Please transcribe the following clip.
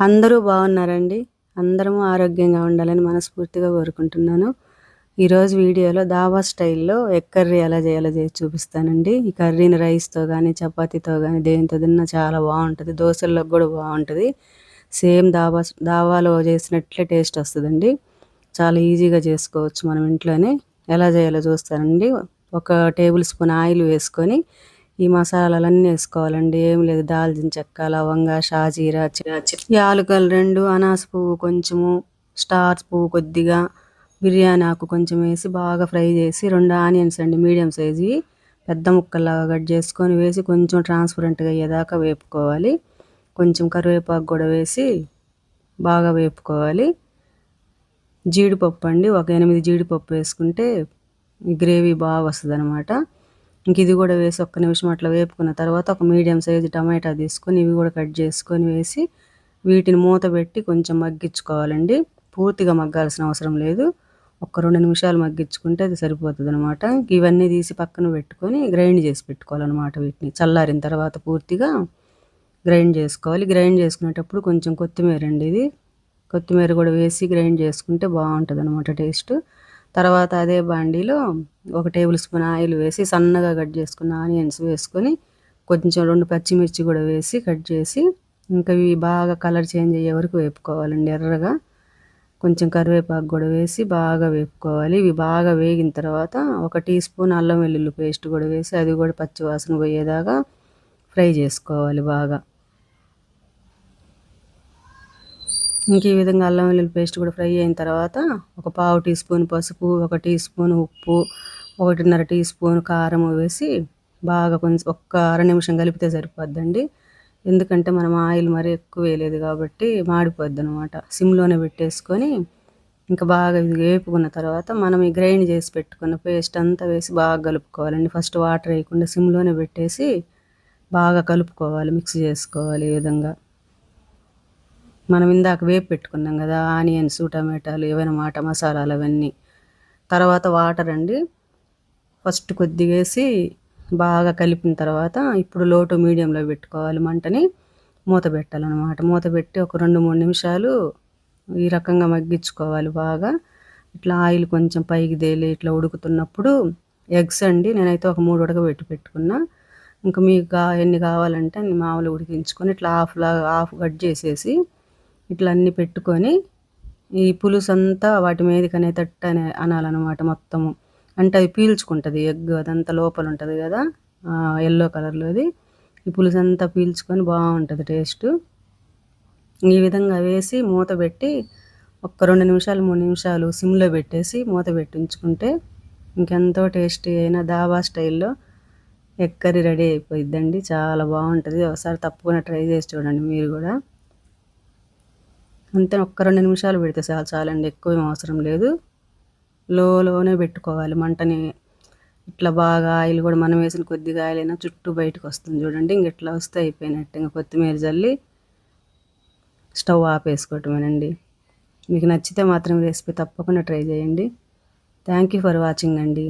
అందరూ బాగున్నారండి. అందరము ఆరోగ్యంగా ఉండాలని మనస్ఫూర్తిగా కోరుకుంటున్నాను. ఈరోజు వీడియోలో దావా స్టైల్లో ఎగ్ కర్రీ ఎలా చేయాలో చేసి చూపిస్తానండి. ఈ కర్రీని రైస్తో కానీ చపాతీతో కానీ దేనితో తిన్నా చాలా బాగుంటుంది. దోశల్లో కూడా బాగుంటుంది. సేమ్ దాబా దావాలో చేసినట్లే టేస్ట్ వస్తుందండి. చాలా ఈజీగా చేసుకోవచ్చు మనం ఇంట్లోనే. ఎలా చేయాలో చూస్తానండి. ఒక టేబుల్ స్పూన్ ఆయిల్ వేసుకొని ఈ మసాలాలన్నీ వేసుకోవాలండి. ఏం లేదు. దాల్చిన చెక్క లవంగ షాజీరా యాలకలు రెండు అనాస పువ్వు కొంచెము స్టార్స్ పువ్వు కొద్దిగా బిర్యానీ ఆకు కొంచెం వేసి బాగా ఫ్రై చేసి రెండు ఆనియన్స్ అండి. మీడియం సైజు పెద్ద ముక్కల్లాగా కట్ చేసుకొని వేసి కొంచెం ట్రాన్స్పరెంట్గా అయ్యేదాకా వేపుకోవాలి. కొంచెం కరివేపాకు కూడా వేసి బాగా వేపుకోవాలి. జీడిపప్పు అండి. ఒక ఎనిమిది జీడిపప్పు వేసుకుంటే గ్రేవీ బాగా వస్తుంది అనమాట ఇంక ఇది కూడా వేసి ఒక్క నిమిషం అట్లా వేపుకున్న తర్వాత ఒక మీడియం సైజు టమాటా తీసుకొని ఇవి కూడా కట్ చేసుకొని వేసి వీటిని మూత పెట్టి కొంచెం మగ్గించుకోవాలండి. పూర్తిగా మగ్గాల్సిన అవసరం లేదు. ఒక రెండు నిమిషాలు మగ్గించుకుంటే అది సరిపోతుంది అనమాట ఇవన్నీ తీసి పక్కన పెట్టుకొని గ్రైండ్ చేసి పెట్టుకోవాలన్నమాట వీటిని. చల్లారిన తర్వాత పూర్తిగా గ్రైండ్ చేసుకోవాలి. గ్రైండ్ చేసుకునేటప్పుడు కొంచెం కొత్తిమీర అండి ఇది. కొత్తిమీర కూడా వేసి గ్రైండ్ చేసుకుంటే బాగుంటుంది అనమాట టేస్ట్. తర్వాత అదే బాండీలో ఒక టేబుల్ స్పూన్ ఆయిల్ వేసి సన్నగా కట్ చేసుకున్న ఆనియన్స్ వేసుకొని కొంచెం రెండు పచ్చిమిర్చి కూడా వేసి కట్ చేసి ఇంకా ఇవి బాగా కలర్ చేంజ్ అయ్యే వరకు వేపుకోవాలండి ఎర్రగా. కొంచెం కరివేపాకు కూడా వేసి బాగా వేపుకోవాలి. ఇవి బాగా వేగిన తర్వాత ఒక టీ స్పూన్ అల్లం వెల్లుల్లి పేస్ట్ కూడా వేసి అది కూడా పచ్చివాసన పోయేదాకా ఫ్రై చేసుకోవాలి బాగా. ఇంక ఈ విధంగా అల్లం వెల్లుల్లి పేస్ట్ కూడా ఫ్రై అయిన తర్వాత ఒక పావు టీ స్పూన్ పసుపు ఒక టీ స్పూన్ ఉప్పు ఒకటిన్నర టీ స్పూన్ కారం వేసి బాగా కొంచెం ఒక్క అర నిమిషం కలిపితే సరిపోద్దండి. ఎందుకంటే మనం ఆయిల్ మరీ ఎక్కువ వేయలేదు కాబట్టి మాడిపోద్ది అనమాట సిమ్లోనే పెట్టేసుకొని ఇంకా బాగా ఇది వేపుకున్న తర్వాత మనం ఈ గ్రైండ్ చేసి పెట్టుకున్న పేస్ట్ అంతా వేసి బాగా కలుపుకోవాలండి. ఫస్ట్ వాటర్ వేయకుండా సిమ్లోనే పెట్టేసి బాగా కలుపుకోవాలి మిక్స్ చేసుకోవాలి ఈ విధంగా. మనం ఇందాక వేపు పెట్టుకున్నాం కదా ఆనియన్స్ టమాటాలు ఏవైనా మాట మసాలాలు అవన్నీ. తర్వాత వాటర్ అండి ఫస్ట్ కొద్దిగా వేసి బాగా కలిపిన తర్వాత ఇప్పుడు లోటు మీడియంలో పెట్టుకోవాలి మంటని. మూత పెట్టాలన్నమాట. మూత పెట్టి ఒక రెండు మూడు నిమిషాలు ఈ రకంగా మగ్గించుకోవాలి బాగా. ఇట్లా ఆయిల్ కొంచెం పైకి తేలి ఇట్లా ఉడుకుతున్నప్పుడు ఎగ్స్ అండి నేనైతే ఒక మూడు ఉడకబెట్టి పెట్టుకున్నా. ఇంకా మీకు ఎన్ని కావాలంటే అన్ని మామూలు ఉడికించుకొని ఇట్లా హాఫ్ లాగా హాఫ్ కట్ చేసేసి ఇట్లా అన్నీ పెట్టుకొని ఈ పులుసు అంతా వాటి మీదకి తట్టు అనే అనాలన్నమాట మొత్తము. అంటే అది పీల్చుకుంటుంది ఎగ్ అదంతా లోపల ఉంటుంది కదా ఎల్లో కలర్లోది ఈ పులుసు అంతా పీల్చుకొని బాగుంటుంది టేస్ట్ ఈ విధంగా వేసి మూత పెట్టి ఒక్క రెండు నిమిషాలు మూడు నిమిషాలు సిమ్లో పెట్టేసి మూత పెట్టించుకుంటే ఇంకెంతో టేస్టీ అయిన దాబా స్టైల్లో ఎగ్ కర్రీ రెడీ అయిపోయిద్దండి. చాలా బాగుంటుంది. ఒకసారి తప్పకుండా ట్రై చేసి చూడండి మీరు కూడా. అంతే ఒక్క రెండు నిమిషాలు పెడితే చాలు చాలండి ఎక్కువ అవసరం లేదు. లోలోనే పెట్టుకోవాలి మంటని. ఇట్లా బాగా ఆయిల్ కూడా మనం వేసిన కొద్దిగా ఆయిల్ అయినా చుట్టూ బయటకు వస్తుంది చూడండి. ఇంక ఇట్లా వస్తే అయిపోయినట్టు. ఇంకా కొత్తిమీర జల్లి స్టవ్ ఆపేసుకోవటమేనండి మీకు నచ్చితే మాత్రం రెసిపీ తప్పకుండా ట్రై చేయండి. థ్యాంక్ యూ ఫర్ వాచింగ్ అండి.